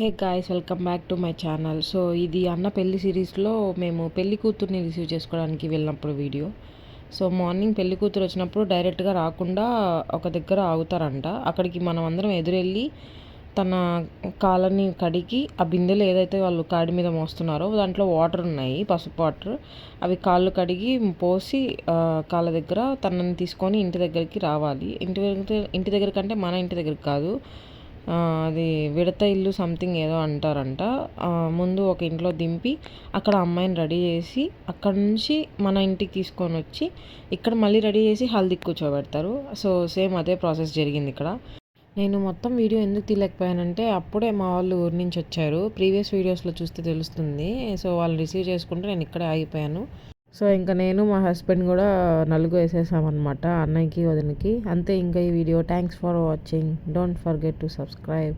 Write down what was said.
Hey guys welcome back to my channel so ఇది అన్న పెళ్ళి సిరీస్లో మేము పెళ్ళి కూతుర్ని రిసీవ్ చేసుకోవడానికి వెళ్ళినప్పుడు వీడియో సో మార్నింగ్ పెళ్ళి కూతురు వచ్చినప్పుడు డైరెక్ట్గా రాకుండా ఒక దగ్గర ఆగుతారంట. అక్కడికి మనం అందరం ఎదురెళ్ళి తన కాళ్ళని కడిగి ఆ బిందెలు ఏదైతే వాళ్ళు కాడి మీద మోస్తున్నారో దాంట్లో వాటర్ ఉన్నాయి పసుపు వాటర్ అవి కాళ్ళు కడిగి పోసి కాళ్ళ దగ్గర తనని తీసుకొని ఇంటి దగ్గరికి రావాలి. ఇంటి దగ్గర ఇంటి దగ్గర కంటే మన ఇంటి దగ్గరికి కాదు. అది విడత ఇల్లు సంథింగ్ ఏదో అంటారంట. ముందు ఒక ఇంట్లో దింపి అక్కడ అమ్మాయిని రెడీ చేసి అక్కడ నుంచి మన ఇంటికి తీసుకొని వచ్చి ఇక్కడ మళ్ళీ రెడీ చేసి హల్దీకి కూర్చోబెడతారు. సో సేమ్ అదే ప్రాసెస్ జరిగింది ఇక్కడ. నేను మొత్తం వీడియో ఎందుకు తీయలేకపోయానంటే అప్పుడే మా వాళ్ళు ఊరి నుంచి వచ్చారు. ప్రీవియస్ వీడియోస్లో చూస్తే తెలుస్తుంది. సో వాళ్ళు రిసీవ్ చేసుకుంటే నేను ఇక్కడే ఆగిపోయాను. సో ఇంకా నేను మా హస్బెండ్ కూడా నలుగు వేసేసామన్నమాట అన్నయ్యకి వదినకి. అంతే ఇంకా ఈ video. Thanks for watching don't forget to subscribe